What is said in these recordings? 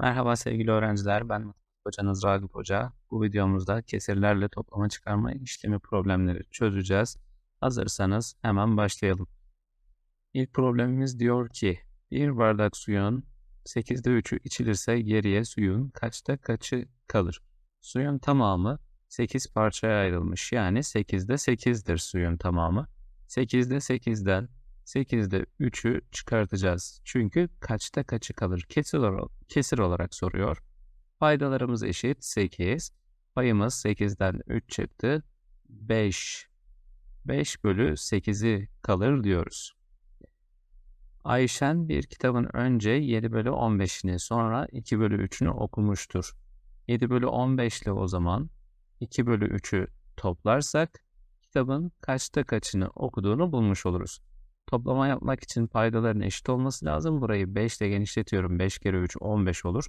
Merhaba sevgili öğrenciler, ben matematik hocanız Ragıp Hoca. Bu videomuzda kesirlerle toplama çıkarma işlemi problemleri çözeceğiz. Hazırsanız hemen başlayalım. İlk problemimiz diyor ki, bir bardak suyun 8'de 3'ü içilirse geriye suyun kaçta kaçı kalır? Suyun tamamı 8 parçaya ayrılmış. Yani 8'de 8'dir suyun tamamı. 8'de 8'den 8'de 3'ü çıkartacağız. Çünkü kaçta kaçı kalır? Kesir, olarak, kesir olarak soruyor. Paydalarımız eşit 8. Payımız 8'den 3 çıktı. 5. 5 bölü 8'i kalır diyoruz. Ayşen bir kitabın önce 7 bölü 15'ini sonra 2 bölü 3'ünü okumuştur. 7 bölü 15 ile o zaman 2 bölü 3'ü toplarsak kitabın kaçta kaçını okuduğunu bulmuş oluruz. Toplama yapmak için paydaların eşit olması lazım. Burayı 5 ile genişletiyorum. 5 kere 3 15 olur.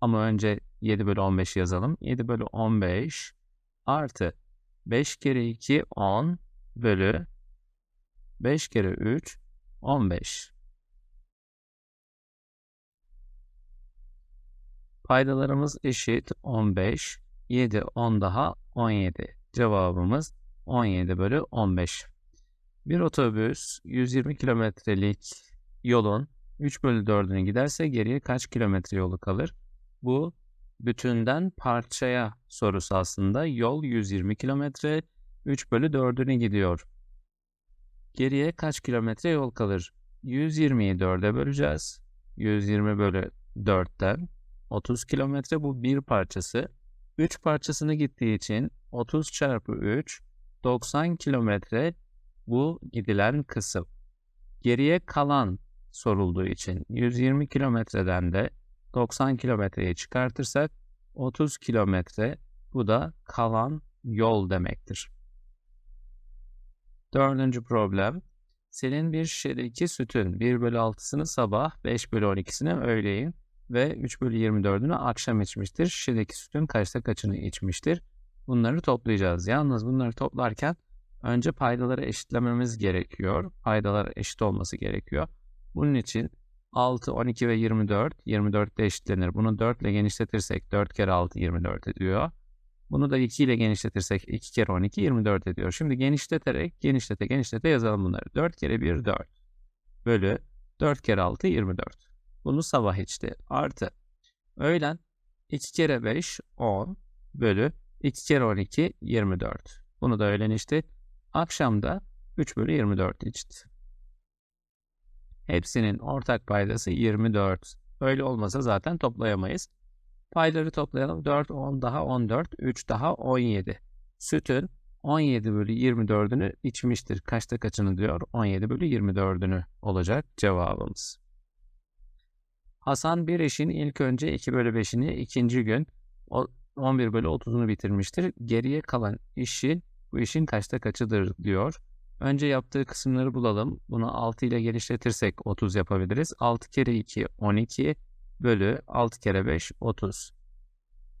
Ama önce 7 bölü 15 yazalım. 7 bölü 15 artı 5 kere 2 10 bölü 5 kere 3 15. Paydalarımız eşit 15. 7 10 daha 17. Cevabımız 17 bölü 15. Bir otobüs 120 kilometrelik yolun 3 bölü 4'ünü giderse geriye kaç kilometre yolu kalır? Bu bütünden parçaya sorusu aslında. Yol 120 kilometre 3 bölü 4'ünü gidiyor. Geriye kaç kilometre yol kalır? 120'yi 4'e böleceğiz. 120 bölü 4'ten 30 kilometre bu bir parçası. 3 parçasını gittiği için 30 çarpı 3 90 kilometre bu gidilen kısım. Geriye kalan sorulduğu için 120 kilometreden de 90 kilometreyi çıkartırsak 30 kilometre bu da kalan yol demektir. Dördüncü problem. Senin bir şişedeki sütün 1 bölü 6'sını sabah, 5 bölü 12'sini öğleyin ve 3 bölü 24'ünü akşam içmiştir. Şişedeki sütün kaçta kaçını içmiştir? Bunları toplayacağız. Yalnız bunları toplarken önce paydaları eşitlememiz gerekiyor. Paydalar eşit olması gerekiyor. Bunun için 6, 12 ve 24. 24 de eşitlenir. Bunu 4 ile genişletirsek 4 kere 6 24 ediyor. Bunu da 2 ile genişletirsek 2 kere 12 24 ediyor. Şimdi genişleterek genişlete genişlete yazalım bunları. 4 kere 1 4 bölü 4 kere 6 24. Bunu sabah içti. Artı öğlen 2 kere 5 10 bölü 2 kere 12 24. Bunu da öğlen içti. Akşamda 3 bölü 24 içti. Hepsinin ortak paydası 24. Öyle olmasa zaten toplayamayız. Payları toplayalım. 4, 10 daha 14, 3 daha 17. Sütün 17 bölü 24'ünü içmiştir. Kaçta kaçını diyor? 17 bölü 24'ünü olacak cevabımız. Hasan bir işin ilk önce 2 bölü 5'ini ikinci gün 11 bölü 30'unu bitirmiştir. Geriye kalan işin bu işin kaçta kaçıdır diyor. Önce yaptığı kısımları bulalım. Bunu 6 ile genişletirsek 30 yapabiliriz. 6 kere 2 12 bölü 6 kere 5 30.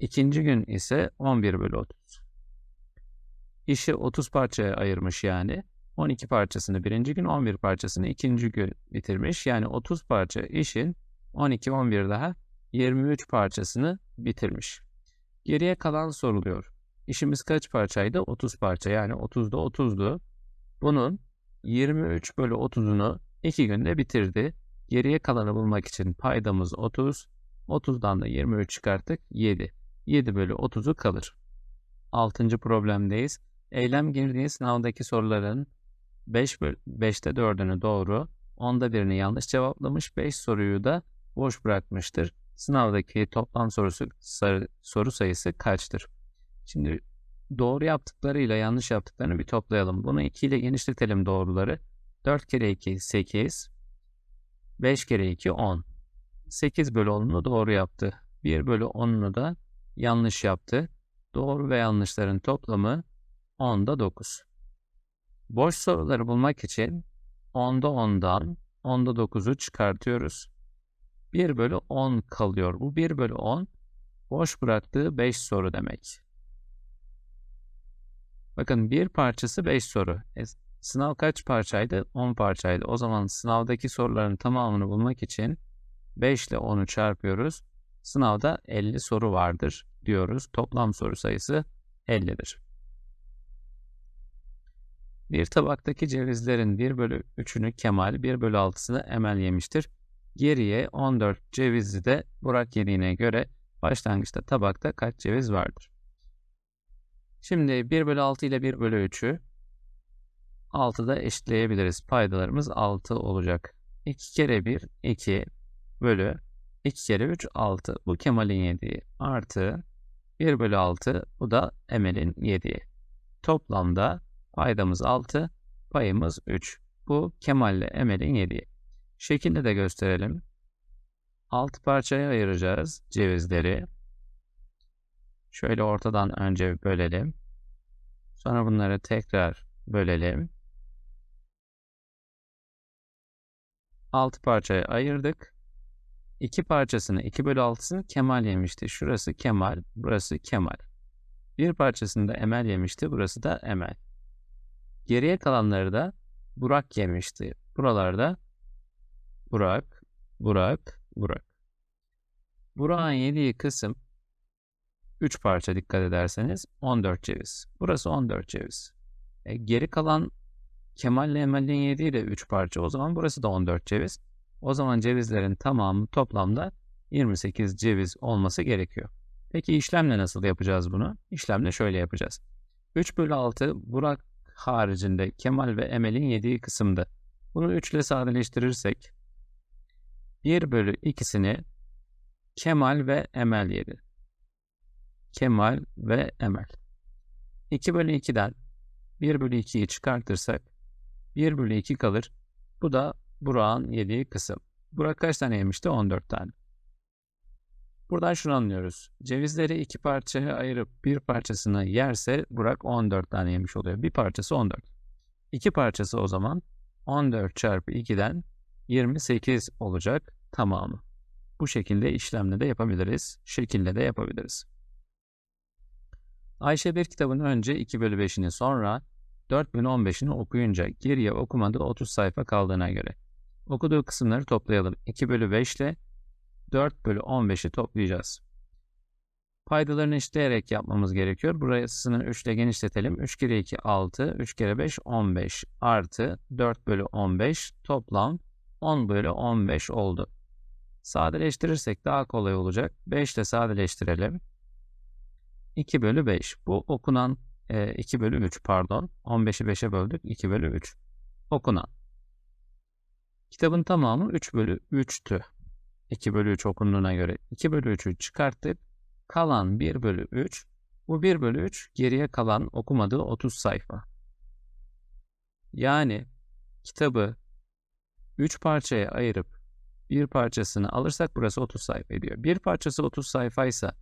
İkinci gün ise 11 bölü 30. İşi 30 parçaya ayırmış yani. 12 parçasını birinci gün 11 parçasını ikinci gün bitirmiş. Yani 30 parça işin 12 11 daha 23 parçasını bitirmiş. Geriye kalan soruluyor. İşimiz kaç parçaydı? 30 parça yani 30'da 30'du. Bunun 23 bölü 30'unu 2 günde bitirdi. Geriye kalanı bulmak için paydamız 30. 30'dan da 23 çıkarttık 7. 7 bölü 30'u kalır. 6. problemdeyiz. Eylem girdiği sınavdaki soruların 5 bölü, 5'te 4'ünü doğru, 10'da birini yanlış cevaplamış, 5 soruyu da boş bırakmıştır. Sınavdaki toplam sorusu, soru sayısı kaçtır? Şimdi doğru yaptıklarıyla yanlış yaptıklarını bir toplayalım. Bunu 2 ile genişletelim doğruları. 4 kere 2 8. 5 kere 2 10. 8 bölü 10'unu doğru yaptı. 1 bölü 10'unu da yanlış yaptı. Doğru ve yanlışların toplamı 10'da 9. Boş soruları bulmak için 10'da 10'dan 10'da 9'u çıkartıyoruz. 1 bölü 10 kalıyor. Bu 1 bölü 10 boş bıraktığı 5 soru demek. Bakın bir parçası 5 soru. E, sınav kaç parçaydı? 10 parçaydı. O zaman sınavdaki soruların tamamını bulmak için 5 ile 10'u çarpıyoruz. Sınavda 50 soru vardır diyoruz. Toplam soru sayısı 50'dir. Bir tabaktaki cevizlerin 1 bölü 3'ünü Kemal, 1 bölü 6'sını Emel yemiştir. Geriye 14 cevizi de Burak yediğine göre başlangıçta tabakta kaç ceviz vardır? Şimdi 1 bölü 6 ile 1 bölü 3'ü 6'da eşitleyebiliriz. Paydalarımız 6 olacak. 2 kere 1 2 bölü 2 kere 3 6. Bu Kemal'in yediği artı 1 bölü 6 bu da Emel'in yediği. Toplamda paydamız 6 payımız 3. Bu Kemal ile Emel'in yediği. Şekilde de gösterelim. 6 parçaya ayıracağız cevizleri. Şöyle ortadan önce bölelim. Sonra bunları tekrar bölelim. 6 parçaya ayırdık. 2 parçasını 2 bölü 6'sını Kemal yemişti. Şurası Kemal, burası Kemal. Bir parçasını da Emel yemişti. Burası da Emel. Geriye kalanları da Burak yemişti. Buralarda Burak, Burak, Burak. Burak'ın yediği kısım 3 parça dikkat ederseniz 14 ceviz. Burası 14 ceviz. E, geri kalan Kemal ile Emel'in yediği de 3 parça. O zaman burası da 14 ceviz. O zaman cevizlerin tamamı toplamda 28 ceviz olması gerekiyor. Peki işlemle nasıl yapacağız bunu? İşlemle şöyle yapacağız. 3 bölü 6 Burak haricinde Kemal ve Emel'in yediği kısımda. Bunu 3 ile sadeleştirirsek 1 bölü 2'sini Kemal ve Emel yedi. Kemal ve Emel. 2 bölü 2'den 1 bölü 2'yi çıkartırsak 1 bölü 2 kalır. Bu da Burak'ın yediği kısım. Burak kaç tane yemişti? 14 tane. Buradan şunu anlıyoruz. Cevizleri iki parçaya ayırıp bir parçasını yerse Burak 14 tane yemiş oluyor. Bir parçası 14. İki parçası o zaman 14 çarpı 2'den 28 olacak tamamı. Bu şekilde işlemle de yapabiliriz. Şekilde de yapabiliriz. Ayşe bir kitabın önce 2 bölü 5'ini sonra 4 bölü 15'ini okuyunca geriye okumadığı 30 sayfa kaldığına göre. Okuduğu kısımları toplayalım. 2 bölü 5 ile 4 bölü 15'i toplayacağız. Paydalarını eşitleyerek yapmamız gerekiyor. Burasını 3 ile genişletelim. 3 kere 2 6, 3 kere 5 15 artı 4 bölü 15 toplam 10 bölü 15 oldu. Sadeleştirirsek daha kolay olacak. 5 ile sadeleştirelim. 2 bölü 5. Bu okunan e, 2 bölü 3 pardon. 15'i 5'e böldük. 2 bölü 3. Okunan. Kitabın tamamı 3 bölü 3'tü. 2 bölü 3 okunduğuna göre 2 bölü 3'ü çıkarttık. Kalan 1 bölü 3. Bu 1 bölü 3 geriye kalan okumadığı 30 sayfa. Yani kitabı 3 parçaya ayırıp bir parçasını alırsak burası 30 sayfa ediyor. Bir parçası 30 sayfaysa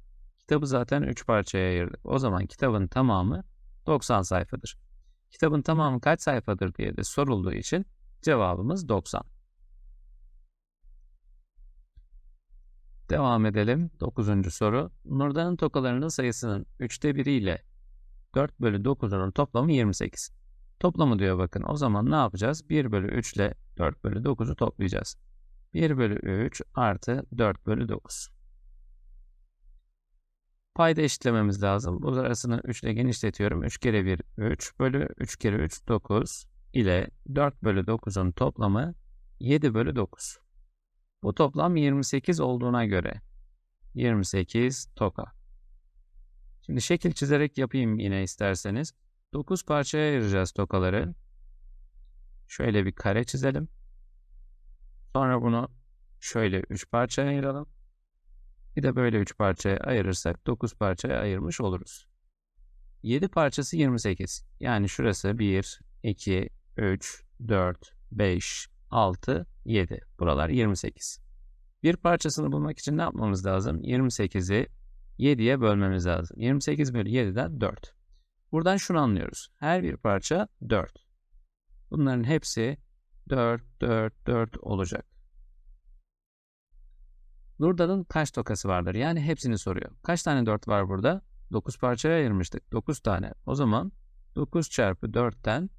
kitabı zaten 3 parçaya ayırdık. O zaman kitabın tamamı 90 sayfadır. Kitabın tamamı kaç sayfadır diye de sorulduğu için cevabımız 90. Devam edelim. 9. soru. Nurdan'ın tokalarının sayısının 3'te 1 ile 4 bölü 9'unun toplamı 28. Toplamı diyor bakın. O zaman ne yapacağız? 1 bölü 3 ile 4 bölü 9'u toplayacağız. 1 bölü 3 artı 4 bölü 9. Payda eşitlememiz lazım. Bu arasını 3 ile genişletiyorum. 3 kere 1 3 bölü 3 kere 3 9 ile 4 bölü 9'un toplamı 7 bölü 9. Bu toplam 28 olduğuna göre 28 toka. Şimdi şekil çizerek yapayım yine isterseniz. 9 parçaya ayıracağız tokaları. Şöyle bir kare çizelim. Sonra bunu şöyle 3 parçaya ayıralım. Bir de böyle 3 parçaya ayırırsak 9 parçaya ayırmış oluruz. 7 parçası 28. Yani şurası 1, 2, 3, 4, 5, 6, 7. Buralar 28. Bir parçasını bulmak için ne yapmamız lazım? 28'i 7'ye bölmemiz lazım. 28 bölü 7'den 4. Buradan şunu anlıyoruz. Her bir parça 4. Bunların hepsi 4, 4, 4 olacak. Nurda'nın kaç tokası vardır? Yani hepsini soruyor. Kaç tane 4 var burada? 9 parçaya ayırmıştık. 9 tane. O zaman 9 çarpı 4'ten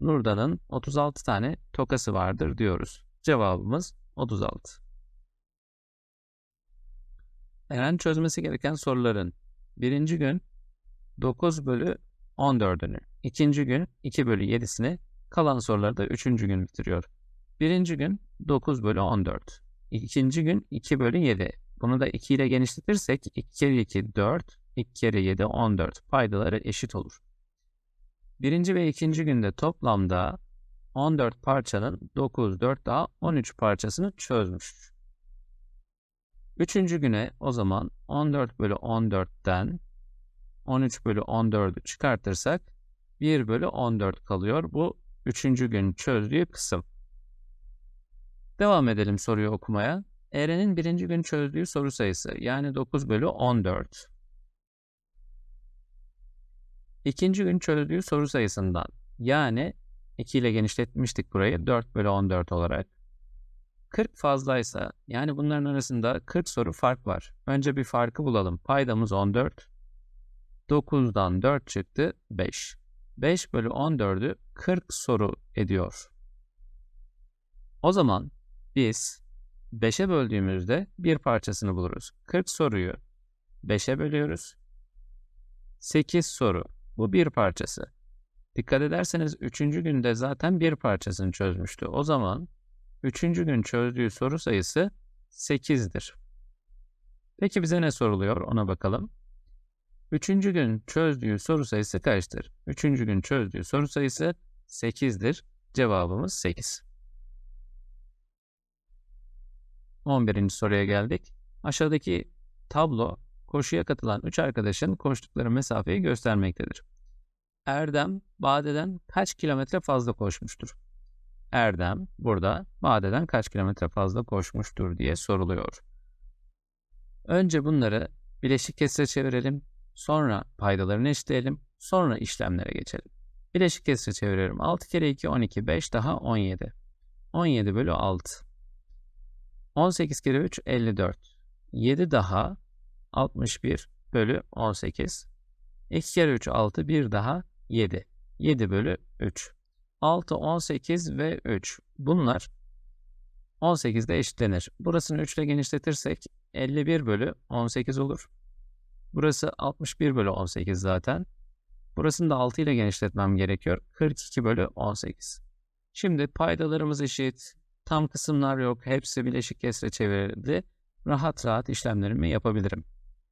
Nurda'nın 36 tane tokası vardır diyoruz. Cevabımız 36. Eren çözmesi gereken soruların birinci gün 9 bölü 14'ünü, ikinci gün 2 bölü 7'sini, kalan soruları da üçüncü gün bitiriyor. Birinci gün 9 bölü 14. İkinci gün 2 bölü 7. Bunu da 2 ile genişletirsek 2 kere 2 4, 2 kere 7 14. Paydaları eşit olur. Birinci ve ikinci günde toplamda 14 parçanın 9, 4 daha 13 parçasını çözmüş. Üçüncü güne o zaman 14 bölü 14'ten 13 bölü 14'ü çıkartırsak 1 bölü 14 kalıyor. Bu üçüncü gün çözdüğü kısım. Devam edelim soruyu okumaya. Eren'in birinci gün çözdüğü soru sayısı yani 9 bölü 14. İkinci gün çözdüğü soru sayısından yani 2 ile genişletmiştik burayı 4 bölü 14 olarak. 40 fazlaysa yani bunların arasında 40 soru fark var. Önce bir farkı bulalım. Paydamız 14. 9'dan 4 çıktı 5. 5 bölü 14'ü 40 soru ediyor. O zaman biz 5'e böldüğümüzde bir parçasını buluruz. 40 soruyu 5'e bölüyoruz. 8 soru. Bu bir parçası. Dikkat ederseniz 3. günde zaten bir parçasını çözmüştü. O zaman 3. gün çözdüğü soru sayısı 8'dir. Peki bize ne soruluyor ona bakalım. 3. gün çözdüğü soru sayısı kaçtır? 3. gün çözdüğü soru sayısı 8'dir. Cevabımız 8. 11. soruya geldik. Aşağıdaki tablo koşuya katılan 3 arkadaşın koştukları mesafeyi göstermektedir. Erdem Bade'den kaç kilometre fazla koşmuştur? Erdem burada Bade'den kaç kilometre fazla koşmuştur diye soruluyor. Önce bunları bileşik kesre çevirelim. Sonra paydalarını eşitleyelim. Sonra işlemlere geçelim. Bileşik kesre çeviriyorum. 6 kere 2 12 5 daha 17. 17 bölü 6. 18 kere 3 54. 7 daha 61 bölü 18. 2 kere 3 6 1 daha 7. 7 bölü 3. 6, 18 ve 3. Bunlar 18'de eşitlenir. Burasını 3 ile genişletirsek 51 bölü 18 olur. Burası 61 bölü 18 zaten. Burasını da 6 ile genişletmem gerekiyor. 42 bölü 18. Şimdi paydalarımız eşit. Tam kısımlar yok. Hepsi bileşik kesre çevrildi. Rahat rahat işlemlerimi yapabilirim.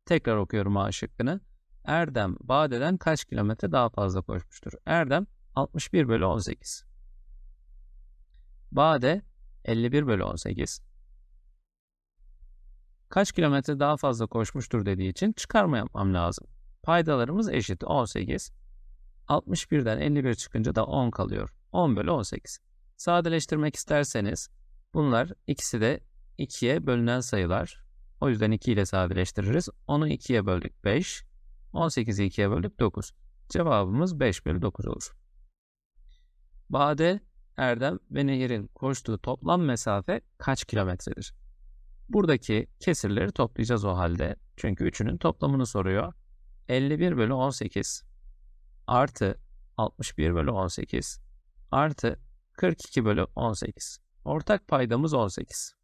Tekrar okuyorum A şıkkını. Erdem Bade'den kaç kilometre daha fazla koşmuştur? Erdem 61 bölü 18. Bade 51 bölü 18. Kaç kilometre daha fazla koşmuştur dediği için çıkarma yapmam lazım. Paydalarımız eşit 18. 61'den 51 çıkınca da 10 kalıyor. 10 bölü 18. Sadeleştirmek isterseniz bunlar ikisi de 2'ye bölünen sayılar. O yüzden 2 ile sadeleştiririz. 10'u 2'ye böldük 5. 18'i 2'ye böldük 9. Cevabımız 5 bölü 9 olur. Bade, Erdem ve Nehir'in koştuğu toplam mesafe kaç kilometredir? Buradaki kesirleri toplayacağız o halde. Çünkü üçünün toplamını soruyor. 51 bölü 18 artı 61 bölü 18 artı 42 bölü 18. Ortak paydamız 18.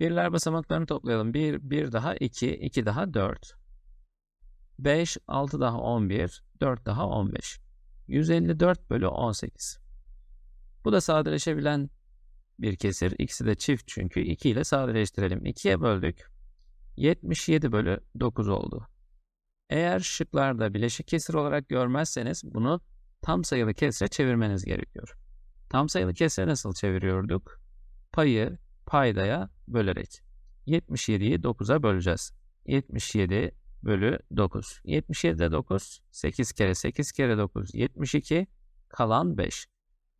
Birler basamaklarını toplayalım. 1, 1 daha 2, 2 daha 4. 5, 6 daha 11, 4 daha 15. 154 bölü 18. Bu da sadeleşebilen bir kesir. İkisi de çift çünkü 2 ile sadeleştirelim. 2'ye böldük. 77 bölü 9 oldu. Eğer şıklarda bileşik kesir olarak görmezseniz bunu tam sayılı kesre çevirmeniz gerekiyor. Tam sayılı kesre nasıl çeviriyorduk? Payı paydaya bölerek. 77'yi 9'a böleceğiz. 77 bölü 9. 77'de 9. 8 kere 8 kere 9. 72. Kalan 5.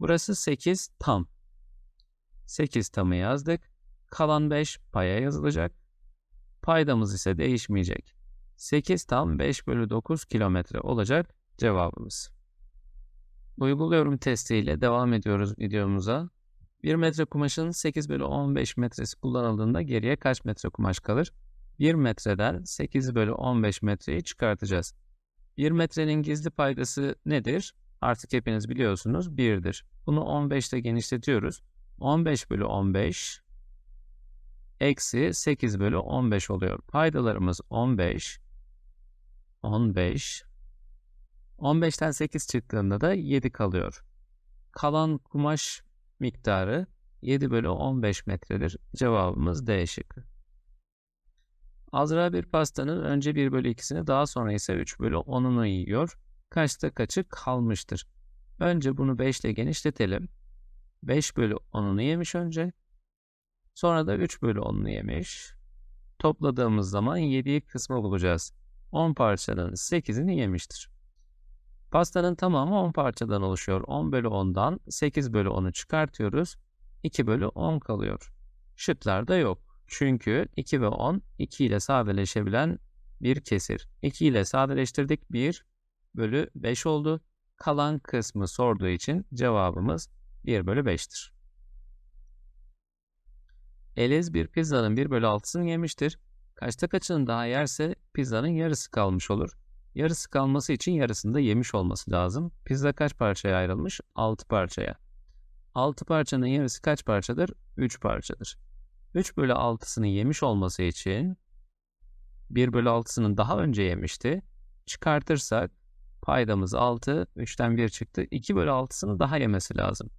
Burası 8 tam. 8 tamı yazdık. Kalan 5 paya yazılacak. Paydamız ise değişmeyecek. 8 tam 5 bölü 9 kilometre olacak cevabımız. Uyguluyorum testiyle devam ediyoruz videomuza. 1 metre kumaşın 8 bölü 15 metresi kullanıldığında geriye kaç metre kumaş kalır? 1 metreden 8 bölü 15 metreyi çıkartacağız. 1 metrenin gizli paydası nedir? Artık hepiniz biliyorsunuz 1'dir. Bunu 15 ile genişletiyoruz. 15 bölü 15 eksi 8 bölü 15 oluyor. Paydalarımız 15, 15, 15'ten 8 çıktığında da 7 kalıyor. Kalan kumaş miktarı 7 bölü 15 metredir. Cevabımız D şıkkı. Azra bir pastanın önce 1 bölü 2'sini daha sonra ise 3 bölü 10'unu yiyor. Kaçta kaçı kalmıştır? Önce bunu 5 ile genişletelim. 5 bölü 10'unu yemiş önce. Sonra da 3 bölü 10'unu yemiş. Topladığımız zaman 7'yi kısmı bulacağız. 10 parçanın 8'ini yemiştir. Pastanın tamamı 10 parçadan oluşuyor. 10 bölü 10'dan 8 bölü 10'u çıkartıyoruz. 2 bölü 10 kalıyor. Şıklarda yok. Çünkü 2 ve 10 2 ile sadeleşebilen bir kesir. 2 ile sadeleştirdik 1 bölü 5 oldu. Kalan kısmı sorduğu için cevabımız 1 bölü 5'tir. Eliz bir pizzanın 1 bölü 6'sını yemiştir. Kaçta kaçını daha yerse pizzanın yarısı kalmış olur. Yarısı kalması için yarısını da yemiş olması lazım. Pizza kaç parçaya ayrılmış? 6 parçaya. 6 parçanın yarısı kaç parçadır? 3 parçadır. 3 bölü 6'sını yemiş olması için 1 bölü 6'sını daha önce yemişti. Çıkartırsak paydamız 6, 3'ten 1 çıktı. 2 bölü 6'sını daha yemesi lazım.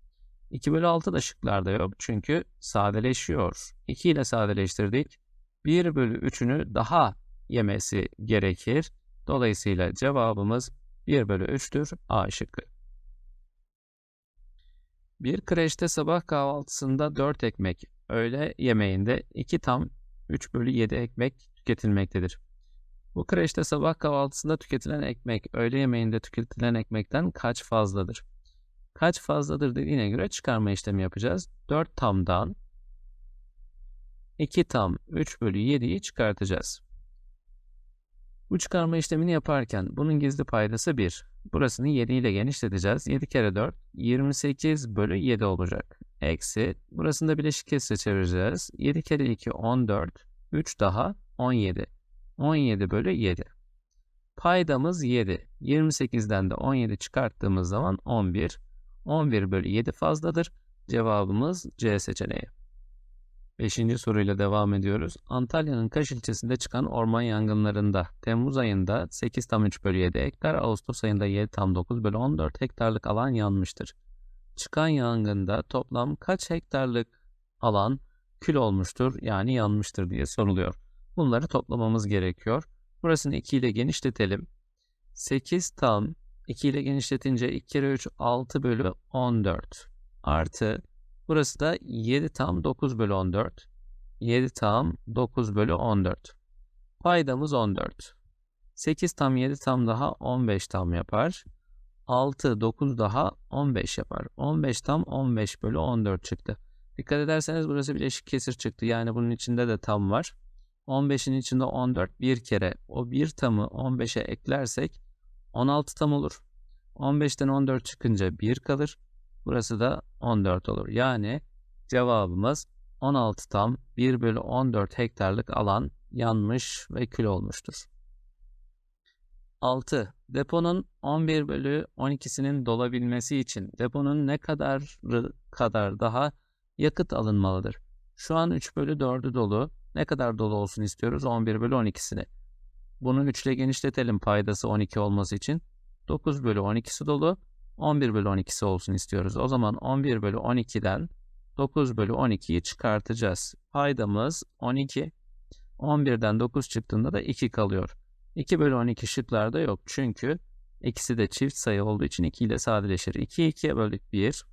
2 bölü 6 da şıklarda yok çünkü sadeleşiyor. 2 ile sadeleştirdik. 1 bölü 3'ünü daha yemesi gerekir. Dolayısıyla cevabımız 1 bölü 3'tür A şıkkı. Bir kreşte sabah kahvaltısında 4 ekmek, öğle yemeğinde 2 tam 3 bölü 7 ekmek tüketilmektedir. Bu kreşte sabah kahvaltısında tüketilen ekmek, öğle yemeğinde tüketilen ekmekten kaç fazladır? Kaç fazladır dediğine göre çıkarma işlemi yapacağız. 4 tamdan 2 tam 3 bölü 7'yi çıkartacağız. Bu çıkarma işlemini yaparken bunun gizli paydası 1. Burasını 7 ile genişleteceğiz. 7 kere 4 28 bölü 7 olacak. Eksi burasını da bileşik kesre çevireceğiz. 7 kere 2 14 3 daha 17. 17 bölü 7. Paydamız 7. 28'den de 17 çıkarttığımız zaman 11. 11 bölü 7 fazladır. Cevabımız C seçeneği. Beşinci soruyla devam ediyoruz. Antalya'nın Kaş ilçesinde çıkan orman yangınlarında Temmuz ayında 8 tam 3 bölü 7 hektar, Ağustos ayında 7 tam 9 bölü 14 hektarlık alan yanmıştır. Çıkan yangında toplam kaç hektarlık alan kül olmuştur yani yanmıştır diye soruluyor. Bunları toplamamız gerekiyor. Burasını 2 ile genişletelim. 8 tam 2 ile genişletince 2 kere 3 6 bölü 14 artı burası da 7 tam 9 bölü 14 7 tam 9 bölü 14 paydamız 14 8 tam 7 tam daha 15 tam yapar. 6 9 daha 15 yapar. 15 tam 15 bölü 14 çıktı. Dikkat ederseniz burası bileşik kesir çıktı. Yani bunun içinde de tam var. 15'in içinde 14 bir kere. O bir tamı 15'e eklersek 16 tam olur. 15'ten 14 çıkınca 1 kalır. Burası da 14 olur. Yani cevabımız 16 tam 1 bölü 14 hektarlık alan yanmış ve kül olmuştur. 6. Deponun 11 bölü 12'sinin dolabilmesi için deponun ne kadar kadar daha yakıt alınmalıdır? Şu an 3 bölü 4'ü dolu. Ne kadar dolu olsun istiyoruz? 11 bölü 12'sini. Bunu 3 ile genişletelim paydası 12 olması için. 9 bölü 12'si dolu. 11 bölü 12'si olsun istiyoruz. O zaman 11 bölü 12'den 9 bölü 12'yi çıkartacağız. Paydamız 12. 11'den 9 çıktığında da 2 kalıyor. 2 bölü 12 şıklarda yok. Çünkü ikisi de çift sayı olduğu için 2 ile sadeleşir. 2'yi 2'ye böldük 1.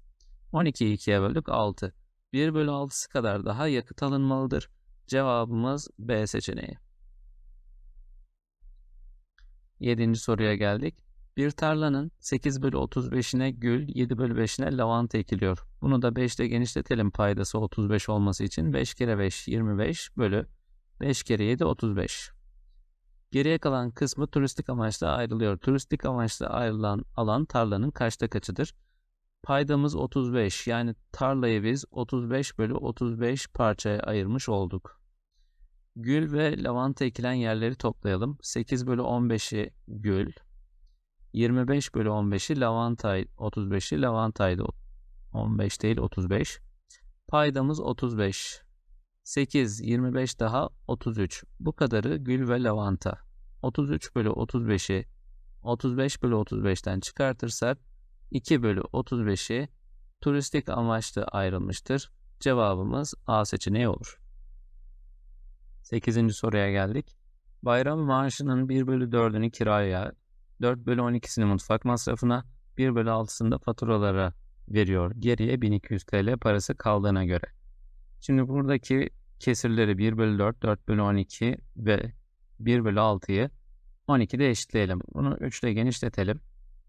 12'yi 2'ye böldük 6. 1 bölü 6'sı kadar daha yakıt alınmalıdır. Cevabımız B seçeneği. Yedinci soruya geldik. Bir tarlanın 8 bölü 35'ine gül, 7 bölü 5'ine lavanta ekiliyor. Bunu da 5 ile genişletelim paydası 35 olması için. 5 kere 5 25 bölü 5 kere 7 35. Geriye kalan kısmı turistik amaçla ayrılıyor. Turistik amaçla ayrılan alan tarlanın kaçta kaçıdır? Paydamız 35 yani tarlayı biz 35 bölü 35 parçaya ayırmış olduk. Gül ve lavanta ekilen yerleri toplayalım. 8 bölü 15'i gül. 25 bölü 15'i lavanta, 35'i lavantaydı. 15 değil 35. Paydamız 35. 8, 25 daha 33. Bu kadarı gül ve lavanta. 33 bölü 35'i 35 bölü 35'ten çıkartırsak 2 bölü 35'i turistik amaçlı ayrılmıştır. Cevabımız A seçeneği olur. 8. soruya geldik. Bayram maaşının 1 bölü 4'ünü kiraya, 4 bölü 12'sini mutfak masrafına, 1 bölü 6'sını da faturalara veriyor. Geriye 1200 TL parası kaldığına göre. Şimdi buradaki kesirleri 1 bölü 4, 4 bölü 12 ve 1 bölü 6'yı 12'de eşitleyelim. Bunu 3 ile genişletelim.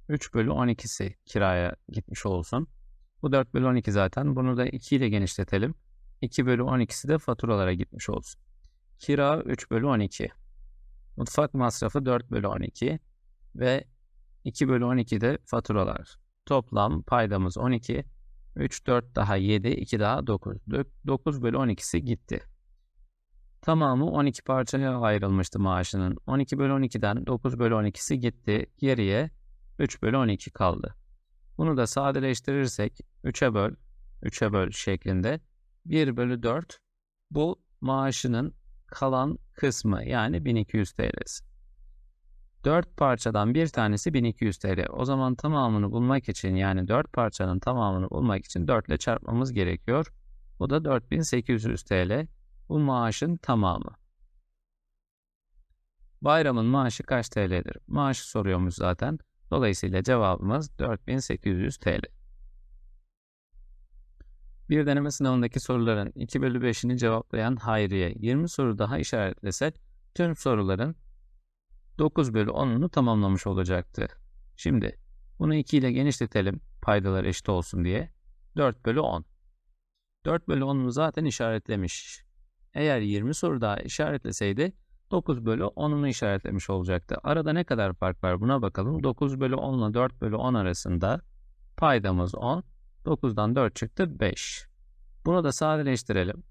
3 bölü 12'si kiraya gitmiş olsun. Bu 4 bölü 12 zaten. Bunu da 2 ile genişletelim. 2 bölü 12'si de faturalara gitmiş olsun. Kira 3 bölü 12. Mutfak masrafı 4 bölü 12. Ve 2 bölü 12 de faturalar. Toplam paydamız 12. 3, 4 daha 7, 2 daha 9. 9 bölü 12'si gitti. Tamamı 12 parçaya ayrılmıştı maaşının. 12 bölü 12'den 9 bölü 12'si gitti. Geriye 3 bölü 12 kaldı. Bunu da sadeleştirirsek 3'e böl, 3'e böl şeklinde 1 bölü 4 bu maaşının kalan kısmı yani 1200 TL'si. 4 parçadan bir tanesi 1200 TL. O zaman tamamını bulmak için yani 4 parçanın tamamını bulmak için 4 ile çarpmamız gerekiyor. Bu da 4800 TL. Bu maaşın tamamı. Bayramın maaşı kaç TL'dir? Maaşı soruyormuş zaten. Dolayısıyla cevabımız 4800 TL. Bir deneme sınavındaki soruların 2 bölü 5'ini cevaplayan Hayriye 20 soru daha işaretlesek tüm soruların 9 bölü 10'unu tamamlamış olacaktı. Şimdi bunu 2 ile genişletelim paydalar eşit olsun diye. 4 bölü 10. 4 bölü 10'unu zaten işaretlemiş. Eğer 20 soru daha işaretleseydi 9 bölü 10'unu işaretlemiş olacaktı. Arada ne kadar fark var buna bakalım. 9 bölü 10 ile 4 bölü 10 arasında paydamız 10. 9'dan 4 çıktı 5. Bunu da sadeleştirelim.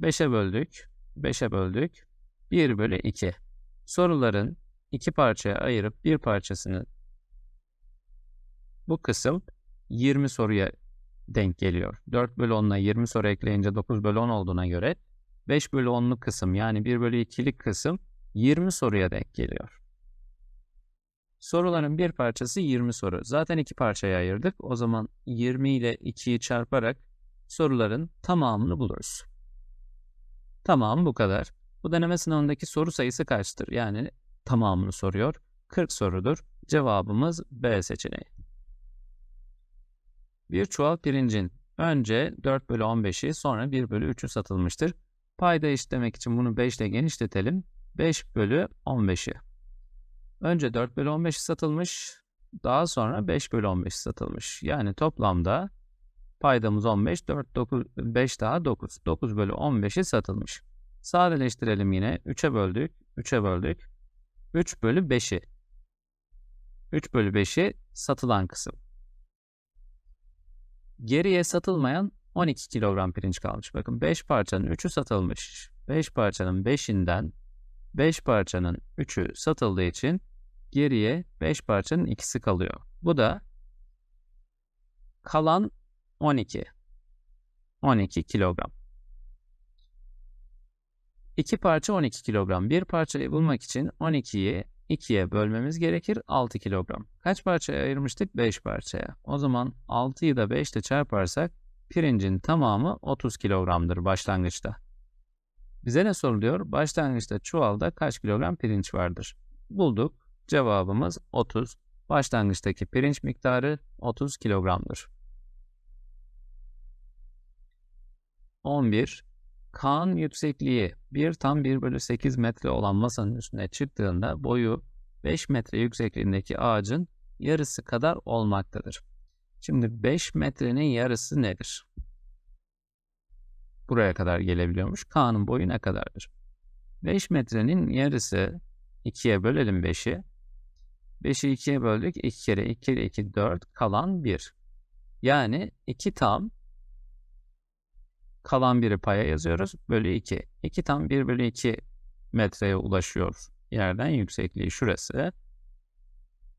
5'e böldük. 5'e böldük. 1 bölü 2. Soruların iki parçaya ayırıp bir parçasını bu kısım 20 soruya denk geliyor. 4 bölü 10'la 20 soru ekleyince 9 bölü 10 olduğuna göre 5 bölü 10'luk kısım yani 1 bölü 2'lik kısım 20 soruya denk geliyor. Soruların bir parçası 20 soru. Zaten iki parçaya ayırdık. O zaman 20 ile 2'yi çarparak soruların tamamını buluruz. Tamam bu kadar. Bu deneme sınavındaki soru sayısı kaçtır? Yani tamamını soruyor. 40 sorudur. Cevabımız B seçeneği. Bir çuval pirincin önce 4 bölü 15'i sonra 1 bölü 3'ü satılmıştır. Payda işlemek için bunu 5 ile genişletelim. 5 bölü 15'i. Önce 4 bölü 15'i satılmış. Daha sonra 5 bölü 15 satılmış. Yani toplamda paydamız 15, 4, 9, 5 daha 9. 9 bölü 15'i satılmış. Sadeleştirelim yine. 3'e böldük. 3'e böldük. 3 bölü 5'i. 3 bölü 5'i satılan kısım. Geriye satılmayan 12 kilogram pirinç kalmış. Bakın 5 parçanın 3'ü satılmış. 5 parçanın 5'inden 5 parçanın 3'ü satıldığı için geriye 5 parçanın ikisi kalıyor. Bu da kalan 12. 12 kilogram. 2 parça 12 kilogram. Bir parçayı bulmak için 12'yi 2'ye bölmemiz gerekir 6 kilogram. Kaç parçaya ayırmıştık? 5 parçaya. O zaman 6'yı da 5 ile çarparsak pirincin tamamı 30 kilogramdır başlangıçta. Bize ne soruluyor? Başlangıçta çuvalda kaç kilogram pirinç vardır? Bulduk. Cevabımız 30. Başlangıçtaki pirinç miktarı 30 kilogramdır. 11. Kaan yüksekliği 1 tam 1 bölü 8 metre olan masanın üstüne çıktığında boyu 5 metre yüksekliğindeki ağacın yarısı kadar olmaktadır. Şimdi 5 metrenin yarısı nedir? Buraya kadar gelebiliyormuş. K'nın boyu ne kadardır? 5 metrenin yarısı 2'ye bölelim 5'i. 5'i 2'ye böldük. 2 kere 2 kere 2 4 kalan 1. Yani 2 tam kalan biri paya yazıyoruz. Bölü 2. 2 tam 1 bölü 2 metreye ulaşıyor. Yerden yüksekliği şurası.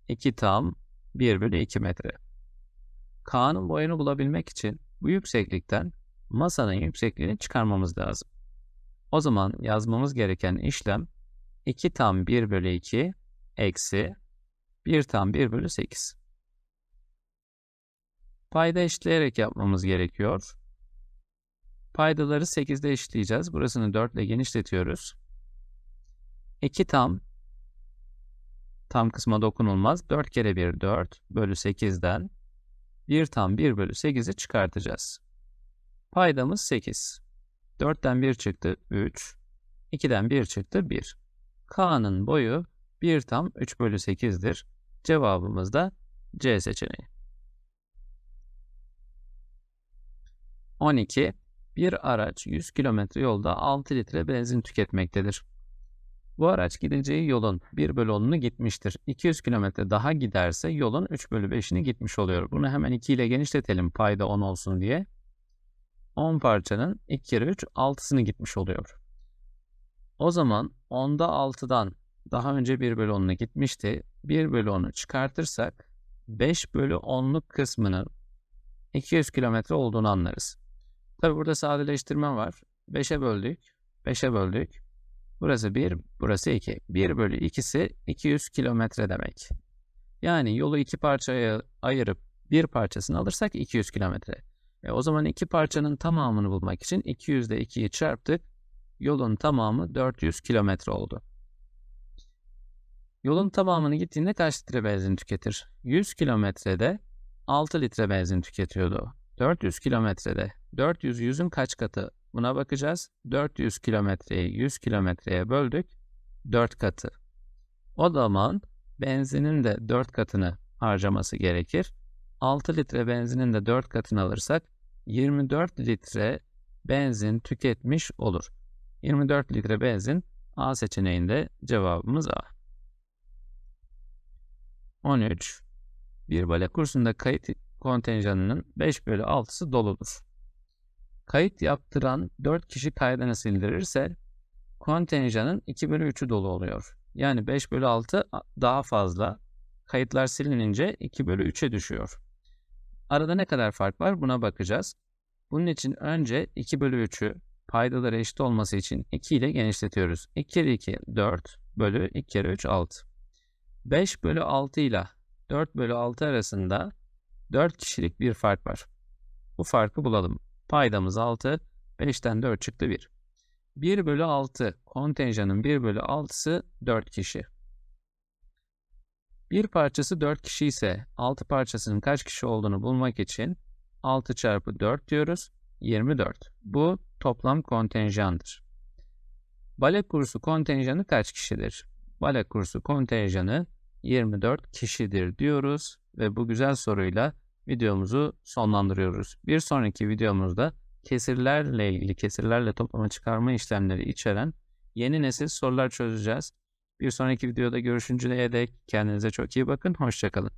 2 tam 1 bölü 2 metre. K'nın boyunu bulabilmek için bu yükseklikten masanın yüksekliğini çıkarmamız lazım. O zaman yazmamız gereken işlem 2 tam 1 bölü 2 eksi 1 tam 1 bölü 8. Payda eşitleyerek yapmamız gerekiyor. Paydaları 8'de eşitleyeceğiz. Burasını 4 ile genişletiyoruz. 2 tam tam kısma dokunulmaz. 4 kere 1 4 bölü 8'den 1 tam 1 bölü 8'i çıkartacağız. Paydamız 8. 4'ten 1 çıktı 3. 2'den 1 çıktı 1. K'nın boyu 1 tam 3 bölü 8'dir. Cevabımız da C seçeneği. 12. Bir araç 100 km yolda 6 litre benzin tüketmektedir. Bu araç gideceği yolun 1 bölü 10'unu gitmiştir. 200 km daha giderse yolun 3 bölü 5'ini gitmiş oluyor. Bunu hemen 2 ile genişletelim payda 10 olsun diye. 10 parçanın 2 kere 3 6'sını gitmiş oluyor. O zaman 10'da 6'dan daha önce 1 bölü 10'una gitmişti. 1 bölü 10'u çıkartırsak 5 bölü 10'luk kısmının 200 kilometre olduğunu anlarız. Tabi burada sadeleştirme var. 5'e böldük. 5'e böldük. Burası 1, burası 2. 1 bölü 2'si 200 kilometre demek. Yani yolu iki parçaya ayırıp bir parçasını alırsak 200 kilometre. E o zaman iki parçanın tamamını bulmak için 200 ile 2'yi çarptık. Yolun tamamı 400 kilometre oldu. Yolun tamamını gittiğinde kaç litre benzin tüketir? 100 kilometrede 6 litre benzin tüketiyordu. 400 kilometrede 400 100'ün kaç katı? Buna bakacağız. 400 kilometreyi 100 kilometreye böldük. 4 katı. O zaman benzinin de 4 katını harcaması gerekir. 6 litre benzinin de 4 katını alırsak 24 litre benzin tüketmiş olur. 24 litre benzin A seçeneğinde cevabımız A. 13. Bir bale kursunda kayıt kontenjanının 5 bölü 6'sı doludur. Kayıt yaptıran 4 kişi kaydını sildirirse kontenjanın 2 bölü 3'ü dolu oluyor. Yani 5 bölü 6 daha fazla. Kayıtlar silinince 2 bölü 3'e düşüyor. Arada ne kadar fark var buna bakacağız. Bunun için önce 2 bölü 3'ü paydaları eşit olması için 2 ile genişletiyoruz. 2 kere 2 4 bölü 2 kere 3 6. 5 bölü 6 ile 4 bölü 6 arasında 4 kişilik bir fark var. Bu farkı bulalım. Paydamız 6. 5'ten 4 çıktı 1. 1 bölü 6 kontenjanın 1 bölü 6'sı 4 kişi. Bir parçası 4 kişi ise 6 parçasının kaç kişi olduğunu bulmak için 6 çarpı 4 diyoruz. 24. Bu toplam kontenjandır. Bale kursu kontenjanı kaç kişidir? Bale kursu kontenjanı 24 kişidir diyoruz ve bu güzel soruyla videomuzu sonlandırıyoruz. Bir sonraki videomuzda kesirlerle ilgili kesirlerle toplama çıkarma işlemleri içeren yeni nesil sorular çözeceğiz. Bir sonraki videoda görüşünceye dek kendinize çok iyi bakın. Hoşçakalın.